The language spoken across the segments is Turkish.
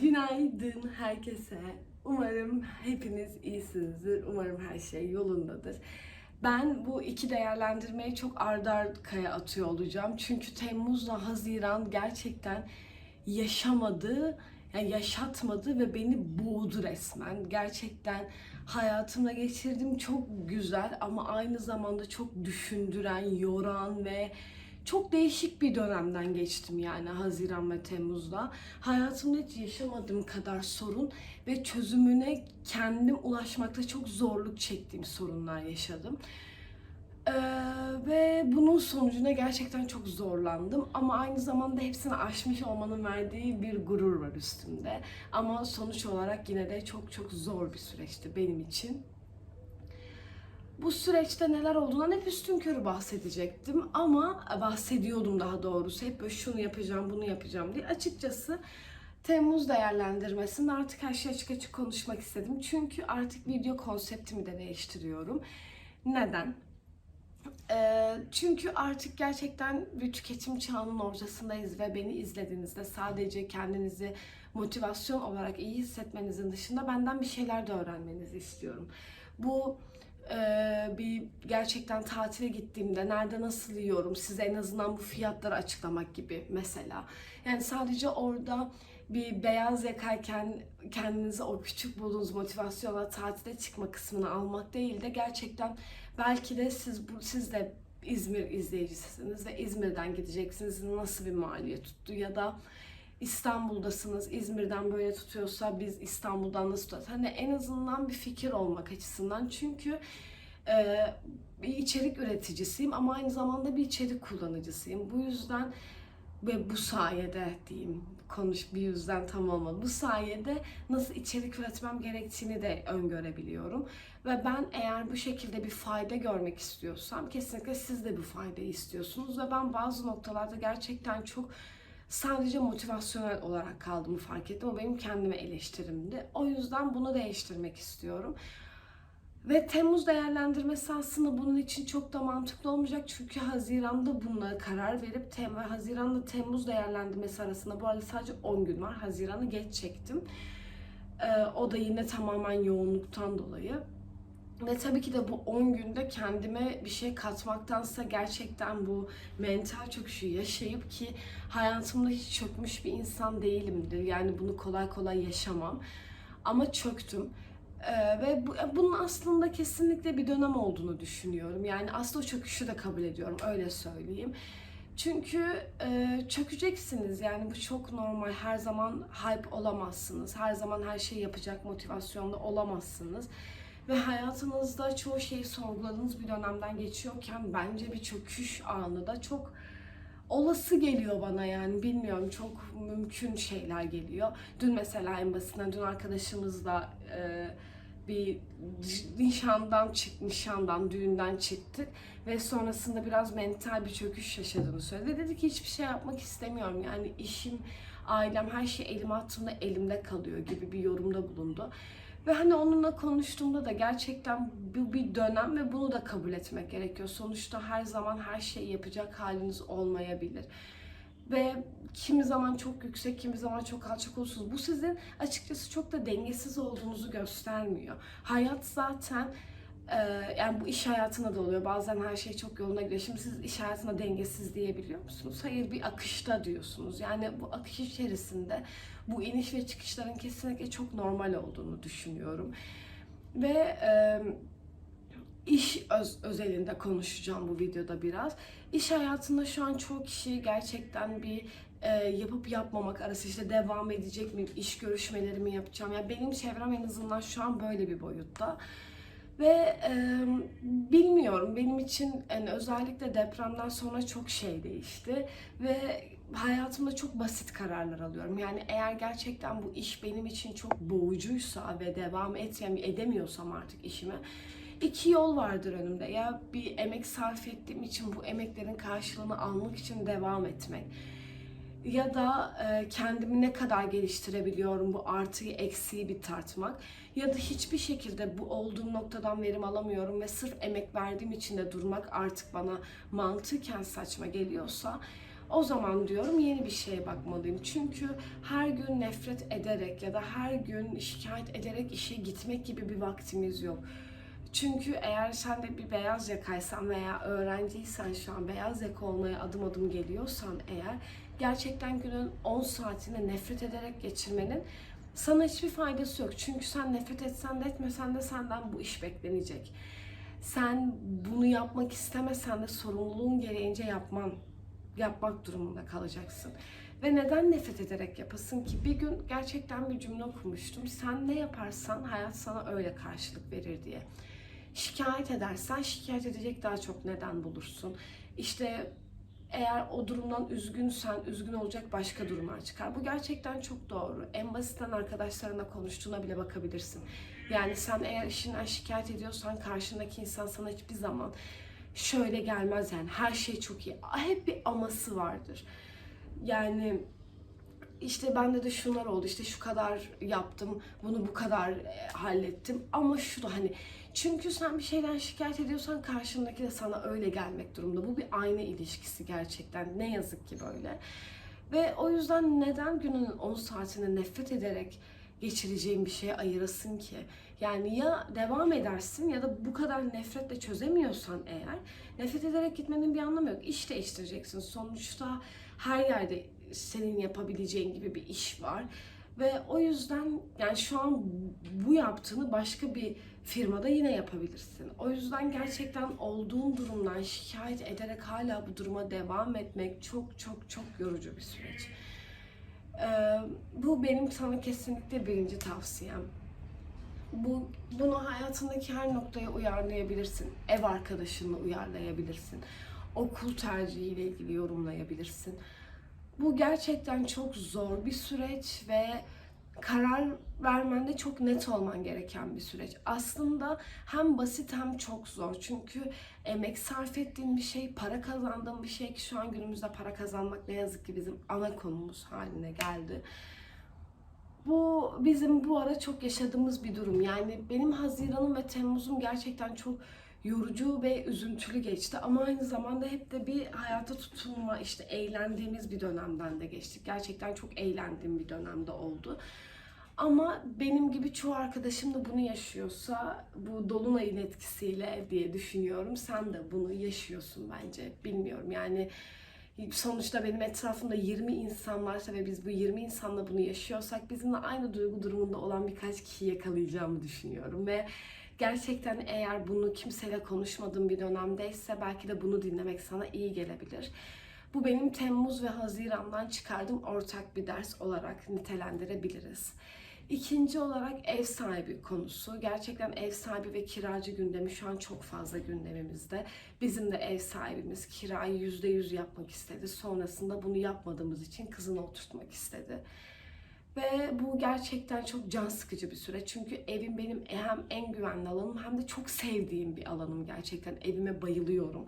Günaydın herkese. Umarım hepiniz iyisinizdir. Umarım her şey yolundadır. Ben bu iki değerlendirmeyi çok ardı arkaya atıyor olacağım. Çünkü Temmuz'la Haziran gerçekten yaşamadı, yani yaşatmadı ve beni boğdu resmen. Gerçekten hayatımda geçirdiğim çok güzel ama aynı zamanda çok düşündüren, yoran ve çok değişik bir dönemden geçtim yani Haziran ve Temmuz'da. Hayatımda hiç yaşamadığım kadar sorun ve çözümüne kendim ulaşmakta çok zorluk çektiğim sorunlar yaşadım. Ee, ve bunun sonucunda gerçekten çok zorlandım ama aynı zamanda hepsini aşmış olmanın verdiği bir gurur var üstümde. Ama sonuç olarak yine de çok çok zor bir süreçti benim için. Bu süreçte neler olduğundan hep üstün körü bahsedecektim ama bahsediyordum daha doğrusu. Hep böyle şunu yapacağım, bunu yapacağım diye. Açıkçası Temmuz değerlendirmesinde artık her şeyi açık açık konuşmak istedim. Çünkü artık video konseptimi de değiştiriyorum. Neden? Ee, çünkü artık gerçekten bir tüketim çağının ortasındayız ve beni izlediğinizde sadece kendinizi motivasyon olarak iyi hissetmenizin dışında benden bir şeyler de öğrenmenizi istiyorum. Bu e, bir gerçekten tatile gittiğimde nerede nasıl yiyorum size en azından bu fiyatları açıklamak gibi mesela. Yani sadece orada bir beyaz yakayken kendinizi o küçük bulduğunuz motivasyonla tatile çıkma kısmını almak değil de gerçekten belki de siz bu siz de İzmir izleyicisiniz ve İzmir'den gideceksiniz. Nasıl bir maliyet tuttu ya da İstanbul'dasınız, İzmir'den böyle tutuyorsa biz İstanbul'dan nasıl tutarız? Hani en azından bir fikir olmak açısından. Çünkü e, bir içerik üreticisiyim ama aynı zamanda bir içerik kullanıcısıyım. Bu yüzden ve bu sayede diyeyim konuş bir yüzden tam olmadı. Bu sayede nasıl içerik üretmem gerektiğini de öngörebiliyorum. Ve ben eğer bu şekilde bir fayda görmek istiyorsam kesinlikle siz de bu faydayı istiyorsunuz. Ve ben bazı noktalarda gerçekten çok sadece motivasyonel olarak kaldığımı fark ettim. O benim kendime eleştirimdi. O yüzden bunu değiştirmek istiyorum. Ve Temmuz değerlendirmesi aslında bunun için çok da mantıklı olmayacak. Çünkü Haziran'da bununla karar verip Tem Haziran'da Temmuz değerlendirmesi arasında bu arada sadece 10 gün var. Haziran'ı geç çektim. Ee, o da yine tamamen yoğunluktan dolayı. Ve tabii ki de bu 10 günde kendime bir şey katmaktansa gerçekten bu mental çöküşü yaşayıp ki hayatımda hiç çökmüş bir insan değilimdir. Yani bunu kolay kolay yaşamam. Ama çöktüm. Ee, ve bu, bunun aslında kesinlikle bir dönem olduğunu düşünüyorum. Yani aslında o çöküşü de kabul ediyorum, öyle söyleyeyim. Çünkü e, çökeceksiniz yani bu çok normal. Her zaman hype olamazsınız. Her zaman her şeyi yapacak motivasyonda olamazsınız. Ve hayatınızda çoğu şeyi sorguladığınız bir dönemden geçiyorken bence bir çöküş anı da çok olası geliyor bana yani bilmiyorum çok mümkün şeyler geliyor. Dün mesela en basitinden dün arkadaşımızla e, bir nişandan çık, nişandan, düğünden çıktık ve sonrasında biraz mental bir çöküş yaşadığını söyledi. Dedi ki hiçbir şey yapmak istemiyorum yani işim, ailem, her şey elime attığımda elimde kalıyor gibi bir yorumda bulundu. Ve hani onunla konuştuğumda da gerçekten bu bir dönem ve bunu da kabul etmek gerekiyor. Sonuçta her zaman her şeyi yapacak haliniz olmayabilir. Ve kimi zaman çok yüksek, kimi zaman çok alçak olursunuz. Bu sizin açıkçası çok da dengesiz olduğunuzu göstermiyor. Hayat zaten e, yani bu iş hayatına da oluyor. Bazen her şey çok yoluna gidiyor. Şimdi siz iş hayatına dengesiz diyebiliyor musunuz? Hayır bir akışta diyorsunuz. Yani bu akış içerisinde bu iniş ve çıkışların kesinlikle çok normal olduğunu düşünüyorum. Ve e, iş öz, özelinde konuşacağım bu videoda biraz. İş hayatında şu an çok kişi gerçekten bir e, yapıp yapmamak arası işte devam edecek miyim, iş görüşmelerimi yapacağım. Yani benim çevrem en azından şu an böyle bir boyutta. Ve e, bilmiyorum benim için yani özellikle depremden sonra çok şey değişti ve hayatımda çok basit kararlar alıyorum. Yani eğer gerçekten bu iş benim için çok boğucuysa ve devam etmem edemiyorsam artık işime iki yol vardır önümde. Ya bir emek sarf ettiğim için bu emeklerin karşılığını almak için devam etmek ya da e, kendimi ne kadar geliştirebiliyorum bu artıyı eksiği bir tartmak ya da hiçbir şekilde bu olduğum noktadan verim alamıyorum ve sırf emek verdiğim için de durmak artık bana mantıken saçma geliyorsa O zaman diyorum yeni bir şeye bakmalıyım. Çünkü her gün nefret ederek ya da her gün şikayet ederek işe gitmek gibi bir vaktimiz yok. Çünkü eğer sen de bir beyaz yakaysan veya öğrenciysen şu an beyaz yaka olmaya adım adım geliyorsan eğer gerçekten günün 10 saatini nefret ederek geçirmenin sana hiçbir faydası yok. Çünkü sen nefret etsen de etmesen de senden bu iş beklenecek. Sen bunu yapmak istemesen de sorumluluğun gereğince yapman, yapmak durumunda kalacaksın. Ve neden nefret ederek yapasın ki? Bir gün gerçekten bir cümle okumuştum. Sen ne yaparsan hayat sana öyle karşılık verir diye. Şikayet edersen şikayet edecek daha çok neden bulursun. İşte eğer o durumdan üzgünsen üzgün olacak başka durumlar çıkar. Bu gerçekten çok doğru. En basitten arkadaşlarına konuştuğuna bile bakabilirsin. Yani sen eğer işinden şikayet ediyorsan karşındaki insan sana hiçbir zaman şöyle gelmez yani her şey çok iyi. Hep bir aması vardır. Yani işte bende de şunlar oldu işte şu kadar yaptım bunu bu kadar e, hallettim ama şu da hani çünkü sen bir şeyden şikayet ediyorsan karşındaki de sana öyle gelmek durumda. Bu bir ayna ilişkisi gerçekten. Ne yazık ki böyle. Ve o yüzden neden gününün 10 saatini nefret ederek geçireceğin bir şeye ayırasın ki? Yani ya devam edersin ya da bu kadar nefretle çözemiyorsan eğer nefret ederek gitmenin bir anlamı yok. İş değiştireceksin. Sonuçta her yerde senin yapabileceğin gibi bir iş var. Ve o yüzden yani şu an bu yaptığını başka bir firmada yine yapabilirsin. O yüzden gerçekten olduğun durumdan şikayet ederek hala bu duruma devam etmek çok çok çok yorucu bir süreç. Ee, bu benim sana kesinlikle birinci tavsiyem. Bu bunu hayatındaki her noktaya uyarlayabilirsin. Ev arkadaşınla uyarlayabilirsin. Okul tercihiyle ilgili yorumlayabilirsin. Bu gerçekten çok zor bir süreç ve karar vermende çok net olman gereken bir süreç. Aslında hem basit hem çok zor. Çünkü emek sarf ettiğin bir şey, para kazandığın bir şey ki şu an günümüzde para kazanmak ne yazık ki bizim ana konumuz haline geldi. Bu bizim bu ara çok yaşadığımız bir durum. Yani benim Haziran'ım ve Temmuz'um gerçekten çok yorucu ve üzüntülü geçti ama aynı zamanda hep de bir hayata tutunma, işte eğlendiğimiz bir dönemden de geçtik. Gerçekten çok eğlendiğim bir dönemde oldu. Ama benim gibi çoğu arkadaşım da bunu yaşıyorsa bu dolunayın etkisiyle diye düşünüyorum. Sen de bunu yaşıyorsun bence. Bilmiyorum yani sonuçta benim etrafımda 20 insan varsa ve biz bu 20 insanla bunu yaşıyorsak bizimle aynı duygu durumunda olan birkaç kişi yakalayacağımı düşünüyorum ve gerçekten eğer bunu kimseyle konuşmadığım bir dönemdeyse belki de bunu dinlemek sana iyi gelebilir. Bu benim Temmuz ve Haziran'dan çıkardığım ortak bir ders olarak nitelendirebiliriz. İkinci olarak ev sahibi konusu. Gerçekten ev sahibi ve kiracı gündemi şu an çok fazla gündemimizde. Bizim de ev sahibimiz kirayı yüzde yüz yapmak istedi. Sonrasında bunu yapmadığımız için kızını oturtmak istedi. Ve bu gerçekten çok can sıkıcı bir süreç. Çünkü evim benim hem en güvenli alanım hem de çok sevdiğim bir alanım gerçekten. Evime bayılıyorum.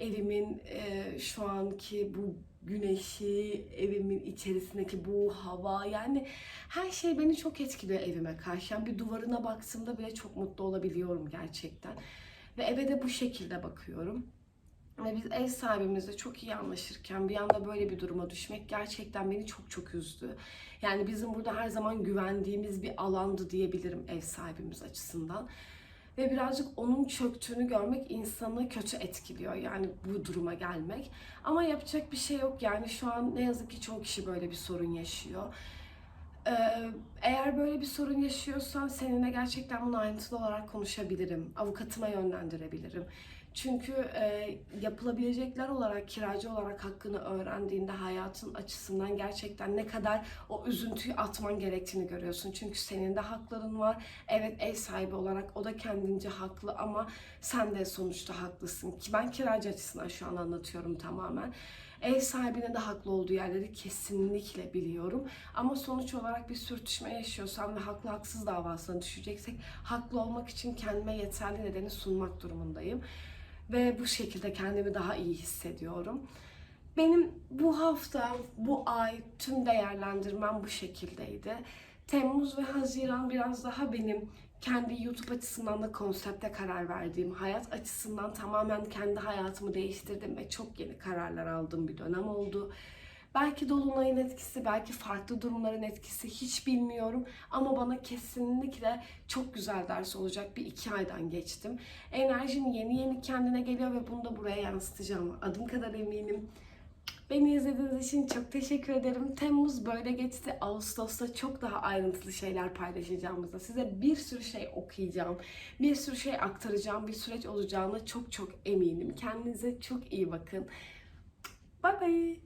Evimin e, şu anki bu güneşi, evimin içerisindeki bu hava yani her şey beni çok etkiliyor evime karşı. Yani bir duvarına baktığımda bile çok mutlu olabiliyorum gerçekten. Ve eve de bu şekilde bakıyorum. Ve biz ev sahibimizle çok iyi anlaşırken bir anda böyle bir duruma düşmek gerçekten beni çok çok üzdü. Yani bizim burada her zaman güvendiğimiz bir alandı diyebilirim ev sahibimiz açısından. Ve birazcık onun çöktüğünü görmek insanı kötü etkiliyor. Yani bu duruma gelmek. Ama yapacak bir şey yok. Yani şu an ne yazık ki çok kişi böyle bir sorun yaşıyor. Ee, eğer böyle bir sorun yaşıyorsan seninle gerçekten bunu ayrıntılı olarak konuşabilirim. Avukatıma yönlendirebilirim. Çünkü e, yapılabilecekler olarak, kiracı olarak hakkını öğrendiğinde hayatın açısından gerçekten ne kadar o üzüntüyü atman gerektiğini görüyorsun. Çünkü senin de hakların var. Evet ev sahibi olarak o da kendince haklı ama sen de sonuçta haklısın. Ki ben kiracı açısından şu an anlatıyorum tamamen. Ev sahibine de haklı olduğu yerleri kesinlikle biliyorum. Ama sonuç olarak bir sürtüşme yaşıyorsam ve haklı haksız davasına düşeceksek haklı olmak için kendime yeterli nedeni sunmak durumundayım. Ve bu şekilde kendimi daha iyi hissediyorum. Benim bu hafta, bu ay tüm değerlendirmem bu şekildeydi. Temmuz ve Haziran biraz daha benim kendi YouTube açısından da konsepte karar verdiğim, hayat açısından tamamen kendi hayatımı değiştirdim ve çok yeni kararlar aldığım bir dönem oldu. Belki dolunayın etkisi, belki farklı durumların etkisi hiç bilmiyorum. Ama bana kesinlikle çok güzel ders olacak bir iki aydan geçtim. Enerjim yeni yeni kendine geliyor ve bunu da buraya yansıtacağım. Adım kadar eminim. Beni izlediğiniz için çok teşekkür ederim. Temmuz böyle geçti. Ağustos'ta çok daha ayrıntılı şeyler paylaşacağımızda size bir sürü şey okuyacağım. Bir sürü şey aktaracağım. Bir süreç olacağına çok çok eminim. Kendinize çok iyi bakın. Bye bye.